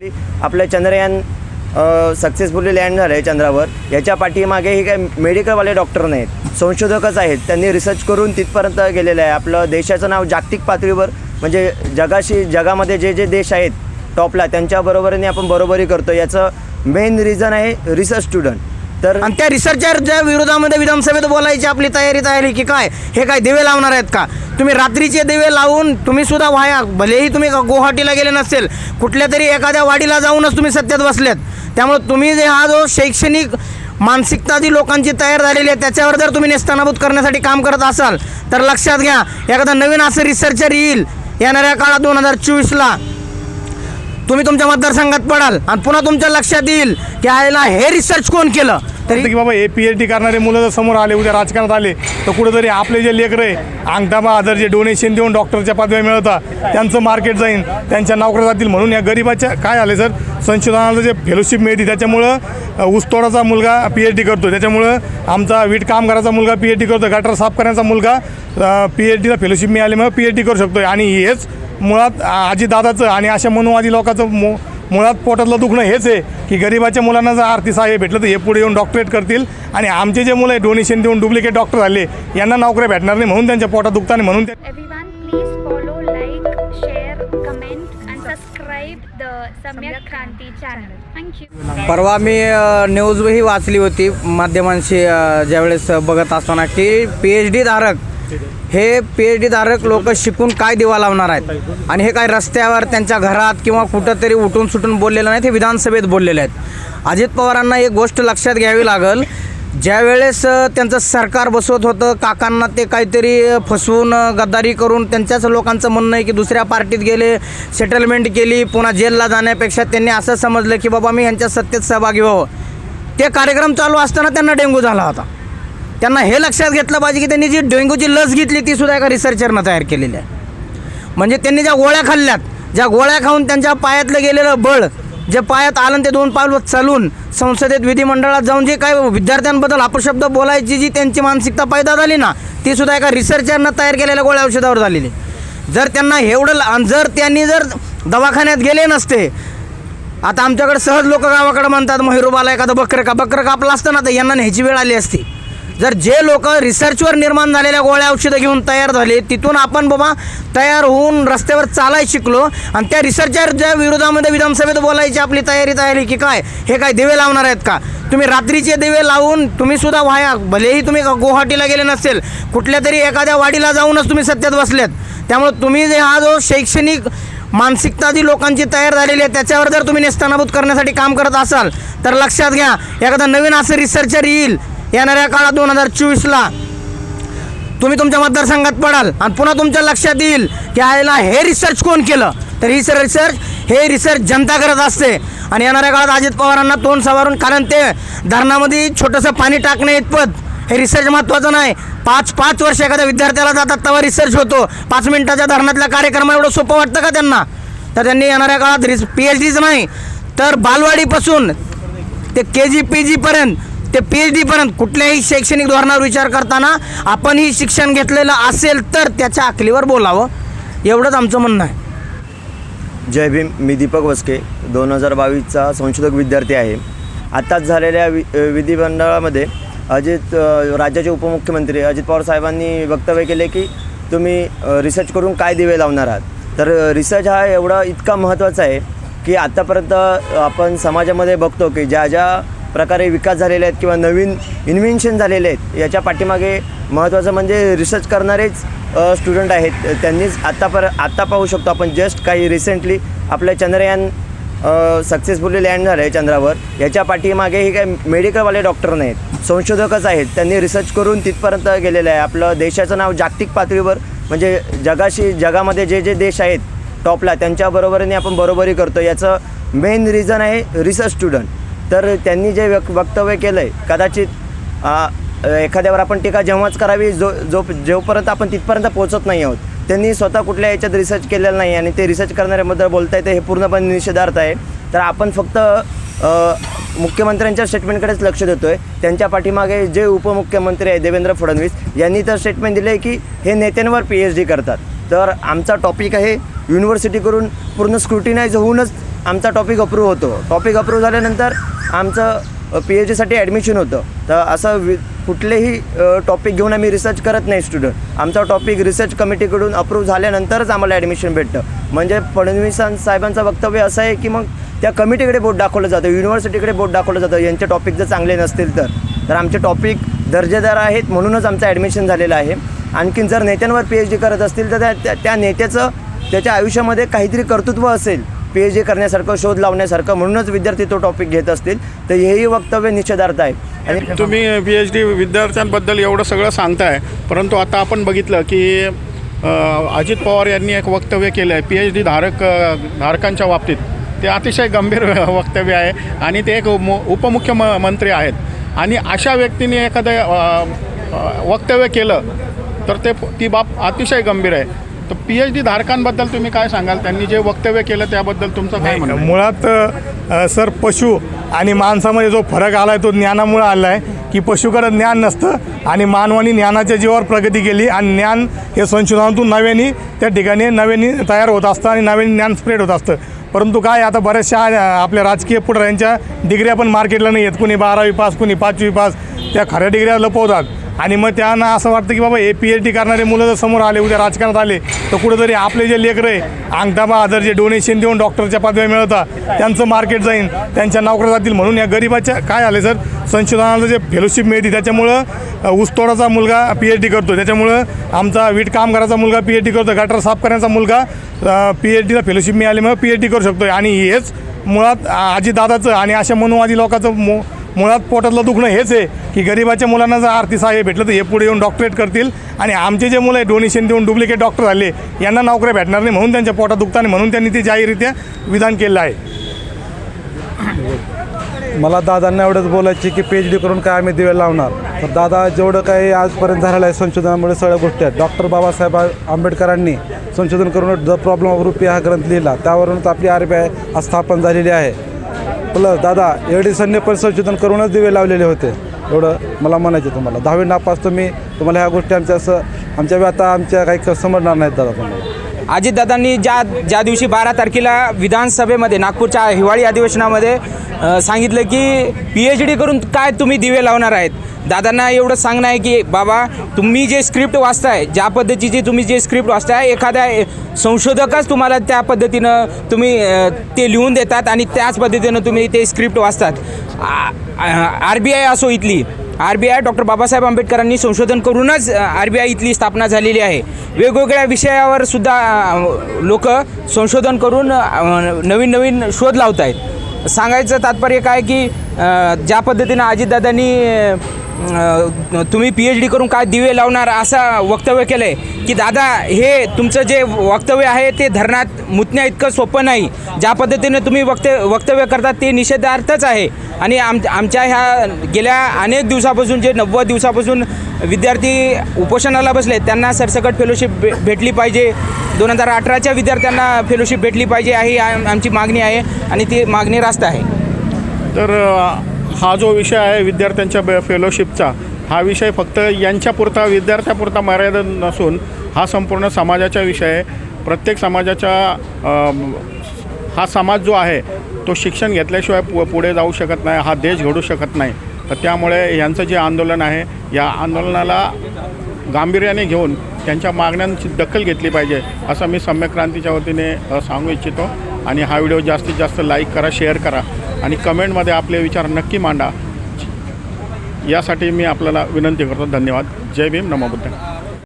आपलं Chandrayaan successfully land झालं आहे चंद्रावर. याच्या पाठीमागे हे काय मेडिकलवाले डॉक्टर नाहीत. संशोधकच आहेत. त्यांनी रिसर्च करून तिथपर्यंत गेलेलं आहे. आपलं देशाचं नाव जागतिक पातळीवर म्हणजे जगाशी जगामध्ये जे जे देश आहेत टॉपला त्यांच्याबरोबरीने आपण बरोबरी करतो. याचं मेन रिझन आहे रिसर्च स्टुडंट तर आणि त्या रिसर्चरच्या विरोधामध्ये विधानसभेत बोलायची आपली तयारी तयारी की काय? हे काय दिवे लावणार आहेत का? तुम्ही रात्रीचे दिवे लावून तुम्ही सुद्धा व्हाया भलेही तुम्ही गुवाहाटीला गेले नसेल कुठल्या तरी एखाद्या वाडीला जाऊनच तुम्ही सत्यात बसलेत. त्यामुळे तुम्ही जे हा जो शैक्षणिक मानसिकता जी लोकांची तयार झालेली आहे त्याच्यावर जर तुम्ही नेस्तानाभूत करण्यासाठी काम करत असाल तर लक्षात घ्या एखादा नवीन असं रिसर्चर येईल येणाऱ्या काळात दोन हजार चोवीसला. तुम्ही तुमच्या मतदारसंघात पडाल आणि पुन्हा तुमच्या लक्षात येईल की आयला हे रिसर्च कोण केलं? तरी की बाबा हे पी एच डी करणारे मुलं जर समोर आले उद्या राजकारणात आले तर कुठेतरी आपले जे लेकरं आहे अंगठा जर जे डोनेशन देऊन डॉक्टरच्या पदव्या मिळवतात त्यांचं मार्केट जाईल त्यांच्या नोकऱ्या जातील म्हणून या गरिबाच्या काय झाले सर संशोधनाला जे फेलोशिप मिळते त्याच्यामुळं ऊसतोडाचा मुलगा पी एच डी करतो त्याच्यामुळं आमचा वीट कामगाराचा मुलगा पी एच डी करतो गटर साफ करण्याचा मुलगा पी एच डीला फेलोशिप मिळाल्यामुळे पी एच डी करू शकतो आणि हेच मुळात आजी दादाचं आणि अशा मनोवादी लोकांचं मु मुळात पोटातलं दुखणं हेच आहे की गरिबाच्या मुलांना जर आर्थिक सहाय्य भेटलं तर हे पुढे येऊन डॉक्टरेट करतील. आणि आमचे जे मुलं आहे डोनेशन देऊन डुप्लिकेट डॉक्टर झाले यांना नोकऱ्या भेटणार नाही म्हणून त्यांच्या पोटात दुखतं आणि म्हणून ते Samyak Kranti channel. Thank you. परवा मी न्यूजही वाचली होती माध्यमांशी ज्यावेळेस बघत असताना की पी एच डी धारक हे पी एच डी धारक लोक शिकून काय दिवा लावणार आहेत आणि हे काय रस्त्यावर त्यांच्या घरात किंवा कुठंतरी उठून सुटून बोललेलं नाहीत हे विधानसभेत बोललेले आहेत अजित पवारांना एक गोष्ट लक्षात घ्यावी लागल ज्यावेळेस वेळेस त्यांचं सरकार बसवत होतं काकांना ते काहीतरी फसवून गद्दारी करून त्यांच्याच लोकांचं म्हणणं आहे की दुसऱ्या पार्टीत गेले सेटलमेंट केली पुन्हा जेलला जाण्यापेक्षा त्यांनी असं समजलं की बाबा मी यांच्या सत्तेत सहभागी व्हावं. ते कार्यक्रम चालू असताना त्यांना डेंगू झाला होता. त्यांना हे लक्षात घेतलं पाहिजे की त्यांनी जी डेंगूची लस घेतली ती सुद्धा एका रिसर्चरनं तयार केलेली आहे. म्हणजे त्यांनी ज्या गोळ्या खाल्ल्यात ज्या गोळ्या खाऊन त्यांच्या पायातलं गेलेलं बळ जे पायात आलं ते दोन पाऊल चालून संसदेत विधिमंडळात जाऊन जे काय विद्यार्थ्यांबद्दल अपशब्द बोलायची जी त्यांची मानसिकता पैदा झाली ना ती सुद्धा एका रिसर्चरनं तयार केलेल्या गोळ्या औषधावर झालेली. जर त्यांना एवढं जर त्यांनी जर दवाखान्यात गेले नसते आता आमच्याकडे सहज लोक गावाकडे म्हणतात महिरूबाला एखादं बकरं का? बकरं कापलं असतं ना तर यांना न्यायची वेळ आली असती. जर जे लोक रिसर्चवर निर्माण झालेल्या गोळ्या औषधं घेऊन तयार झाले तिथून आपण बाबा तयार होऊन रस्त्यावर चालायला शिकलो आणि त्या रिसर्चरच्या विरोधामध्ये विधानसभेत बोलायची आपली तयारी तयारी की काय? हे काय दिवे लावणार आहेत का? तुम्ही रात्रीचे दिवे लावून तुम्ही सुद्धा व्हाया भलेही तुम्ही गुवाहाटीला गेले नसेल कुठल्या तरी एखाद्या वाडीला जाऊनच तुम्ही सत्यात बसलेत. त्यामुळे तुम्ही जे हा जो शैक्षणिक मानसिकता जी लोकांची तयार झालेली आहे त्याच्यावर जर तुम्ही नेस्तानाभूत करण्यासाठी काम करत असाल तर लक्षात घ्या एखादा नवीन असं रिसर्चर येईल येणाऱ्या काळात दोन हजार चोवीसला तुम्ही तुमच्या मतदारसंघात पडाल आणि पुन्हा तुमच्या लक्षात येईल की आयला हे रिसर्च कोण केलं? तर ही सर रिसर्च हे रिसर्च जनता करत असते. आणि येणाऱ्या काळात अजित पवारांना तोंड सावरून कारण ते धरणामध्ये छोटंसं पाणी टाकणे इतपत. हे रिसर्च महत्त्वाचं नाही. पाच पाच वर्ष एखाद्या विद्यार्थ्याला जातात तेव्हा रिसर्च होतो. पाच मिनिटाच्या धरणातल्या कार्यक्रम एवढं सोपं वाटतं का त्यांना? तर त्यांनी येणाऱ्या काळात रिस पी एच डीच नाही. तर बालवाडीपासून ते के जी पी जीपर्यंत ते पी एच डीपर्यंत कुठल्याही शैक्षणिक धोरणावर विचार करताना आपणही शिक्षण घेतलेलं असेल तर त्याच्या आखलीवर बोलावं. एवढंच आमचं म्हणणं आहे. जय भीम. मी दीपक वस्के. दोन हजार बावीसचा संशोधक विद्यार्थी आहे. आत्ताच झालेल्या वि विधिमंडळामध्ये अजित राज्याचे उपमुख्यमंत्री अजित पवार साहेबांनी वक्तव्य केले की तुम्ही रिसर्च करून काय दिवे लावणार आहात. तर रिसर्च हा एवढा इतका महत्त्वाचा आहे की आत्तापर्यंत आपण समाजामध्ये बघतो की ज्या ज्या प्रकारे विकास झालेले आहेत किंवा नवीन इन्व्हेन्शन झालेले आहेत याच्या पाठीमागे महत्त्वाचं म्हणजे रिसर्च करणारेच स्टुडंट आहेत. त्यांनीच आत्ता पर आत्ता पाहू शकतो आपण जस्ट काही रिसेंटली आपलं चंद्रयान सक्सेसफुली लँड झालं आहे चंद्रावर. याच्या पाठीमागे हे काय मेडिकलवाले डॉक्टर नाहीत. संशोधकच आहेत. त्यांनी रिसर्च करून तिथपर्यंत गेलेलं आहे. आपलं देशाचं नाव जागतिक पातळीवर म्हणजे जगाशी जगामध्ये जे जे देश आहेत टॉपला त्यांच्याबरोबरीने आपण बरोबरी करतो. याचं मेन रिझन आहे रिसर्च स्टुडंट तर त्यांनी जे वक वक्तव्य केलं आहे कदाचित एखाद्यावर आपण टीका जेव्हाच करावी जो जो जोपर्यंत आपण तिथपर्यंत पोहोचत नाही आहोत त्यांनी स्वतः कुठल्या याच्यात रिसर्च केलेलं नाही आणि ते रिसर्च करणाऱ्याबद्दल बोलता येतं हे पूर्णपणे निषेधार्थ आहे. तर आपण फक्त मुख्यमंत्र्यांच्या स्टेटमेंटकडेच लक्ष देतो आहे त्यांच्या पाठीमागे जे उपमुख्यमंत्री आहे देवेंद्र फडणवीस यांनी तर स्टेटमेंट दिलं आहे की हे नेत्यांवर पी एच डी करतात. तर आमचा टॉपिक आहे युनिव्हर्सिटीकडून पूर्ण स्क्रुटिनाइज होऊनच आमचा टॉपिक अप्रूव्ह होतो. टॉपिक अप्रूव्ह झाल्यानंतर आमचं पी एच डीसाठी ॲडमिशन होतं. तर असं वि कुठलेही टॉपिक घेऊन आम्ही रिसर्च करत नाही स्टुडंट आमचा टॉपिक रिसर्च कमिटीकडून अप्रूव्ह झाल्यानंतरच आम्हाला ॲडमिशन भेटतं. म्हणजे फडणवीसां साहेबांचं वक्तव्य असं आहे की मग त्या कमिटीकडे बोट दाखवलं जातं. युनिव्हर्सिटीकडे बोट दाखवलं जातं. यांचे टॉपिक जर चांगले नसतील तर. तर आमचे टॉपिक दर्जेदार आहेत म्हणूनच आमचं ॲडमिशन झालेलं आहे. आणखीन जर नेत्यांवर पी एच डी करत असतील तर त्या- त्या त्या नेत्याचं त्याच्या आयुष्यामध्ये काहीतरी कर्तृत्व असेल. पी एच डी करण्यासारखं शोध लावण्यासारखं म्हणूनच विद्यार्थी तो टॉपिक घेत असतील. तर हेही वक्तव्य निषेधार्थ आहे. आणि तुम्ही पी एच डी विद्यार्थ्यांबद्दल एवढं सगळं सांगताय परंतु आता आपण बघितलं की अजित पवार यांनी एक वक्तव्य केलं आहे पी एच डी धारक धारकांच्या बाबतीत. ते अतिशय गंभीर वक्तव्य आहे आणि ते एक मु उपमुख्यमंत्री आहेत. आणि अशा व्यक्तीने एखादं वक्तव्य केलं तर ते ती बाब अतिशय गंभीर आहे. तर पी एच डी धारकांबद्दल तुम्ही काय सांगाल? त्यांनी जे वक्तव्य केलं त्याबद्दल तुमचं काय म्हणणं आहे? मुळात अ, सर पशु आणि माणसामध्ये जो फरक आला आहे तो ज्ञानामुळे आला आहे की पशुकडे ज्ञान नसतं आणि मानवानी ज्ञानाच्या जीवावर प्रगती केली आणि ज्ञान हे संशोधनातून नव्याने त्या ठिकाणी नव्याने तयार होत असतं आणि नव्याने ज्ञान स्प्रेड होत असतं. परंतु काय आता बऱ्याचशा अ, आपल्या राजकीय पुढाऱ्यांच्या डिग्र्या पण मार्केटला नाही आहेत कुणी बारावी पास कुणी पाचवी पास त्या खऱ्या डिग्र्या लपवतात. आणि मग त्यांना असं वाटतं की बाबा हे पी एच डी करणारे मुलं जर समोर आले उद्या राजकारणात आले तर कुठेतरी आपले जे लेकर आहे अंगठा आदर जे डोनेशन देऊन डॉक्टरच्या पदव्या मिळवतात त्यांचं मार्केट जाईल त्यांच्या नोकऱ्या जातील. म्हणून या गरिबाच्या काय आले सर संशोधनाला जे फेलोशिप मिळते त्याच्यामुळं उसतोडाचा ऊसतोडाचा मुलगा पी एच डी करतो. त्याच्यामुळं आमचा वीट कामगाराचा मुलगा पी एच डी करतो गटर साफ करण्याचा मुलगा पी एच डीला फेलोशिप मिळाल्यामुळे पी एच डी करू शकतो आणि हेच मुळात आजीदादाचं आणि अशा मनुवादी लोकांचं मो मुळात पोटातलं दुखणं हेच आहे की गरिबाच्या मुलांना जर आर्थिक सहाय्य भेटलं तर हे पुढे येऊन डॉक्टरेट करतील. आणि आमचे जे मुलं आहे डोनेशन देऊन डुप्लिकेट डॉक्टर झाले यांना नोकऱ्या भेटणार नाही म्हणून त्यांच्या पोटात दुखतं आणि म्हणून त्यांनी ते जाहीररित्या विधान केलं आहे. मला दादांना एवढंच बोलायचे की पी एच डी करून काय आम्ही दिवे लावणार? तर दादा जेवढं काही आजपर्यंत झालेलं आहे संशोधनामुळे सगळ्या गोष्टी आहेत. डॉक्टर बाबासाहेब आंबेडकरांनी संशोधन करून द प्रॉब्लेम ऑफ रुपी हा ग्रंथ लिहिला त्यावरूनच आपली आर बी आय स्थापन झालेली आहे. प्लस दादा एडिसनने पण संशोधन करूनच दिवे लावलेले होते. एवढं मला म्हणायचं तुम्हाला. दहावी नापास तुम्ही तुम्हाला ह्या गोष्टी आमच्या असं आमच्या व्यथा आमच्या काही समजणार नाहीत दादा तुम्हाला. अजितदादांनी ज्या ज्या दिवशी बारा तारखेला विधानसभेमध्ये नागपूरच्या हिवाळी अधिवेशनामध्ये सांगितलं की पी एच डी करून काय तुम्ही दिवे लावणार आहेत? दादांना एवढं सांगणं आहे की बाबा तुम्ही जे स्क्रिप्ट वाचताय ज्या पद्धतीची तुम्ही जे स्क्रिप्ट वाचताय एखाद्या संशोधकच तुम्हाला त्या पद्धतीनं तुम्ही ते लिहून देतात आणि त्याच पद्धतीनं तुम्ही ते स्क्रिप्ट वाचतात. आर बी आय असो इथली R B I doctor Babasaheb आंबेडकरांनी संशोधन करूनच आर बी आय इथली स्थापना झालेली आहे. वेगवेगळ्या विषयावर सुद्धा लोक संशोधन करून नवीन नवीन शोध लावत आहेत सांगायचं तात्पर्य काय की ज्या पद्धतीनं अजितदादांनी तुम्ही पी एच डी करून काय दिवे लावणार असं वक्तव्य केलं आहे की दादा हे तुमचं जे वक्तव्य आहे ते धरणात मुतण्या इतकं सोपं नाही. ज्या पद्धतीने तुम्ही वक्त वक्तव्य करता ते निषेधार्थच आहे. आणि आम आमच्या ह्या गेल्या अनेक दिवसापासून जे नव्वद दिवसापासून विद्यार्थी उपोषणाला बसले त्यांना सरसकट फेलोशिप भे भेटली पाहिजे. दोन हजार अठराच्या विद्यार्थ्यांना फेलोशिप भेटली पाहिजे ही आमची मागणी आहे आणि ती मागणी रास्त आहे. तर हा जो विषय आहे विद्यार्थ्यांच्या फेलोशिपचा हा विषय फक्त यांच्यापुरता विद्यार्थ्यापुरता मर्यादा नसून हा संपूर्ण समाजाचा विषय आहे. प्रत्येक समाजाच्या हा समाज जो आहे तो शिक्षण घेतल्याशिवाय पु पुढे जाऊ शकत नाही हा देश घडू शकत नाही. तर त्यामुळे यांचं जे आंदोलन आहे या आंदोलनाला गांभीर्याने घेऊन त्यांच्या मागण्यांची दखल घेतली पाहिजे असं मी सम्यक क्रांतीच्या वतीने सांगू इच्छितो. आणि हा व्हिडिओ जास्तीत जास्त लाईक करा शेअर करा. आणि कमेंटमध्ये आपले विचार नक्की मांडा. यासाठी मी आपल्याला विनंती करतो धन्यवाद. जय भीम नमो बुद्ध.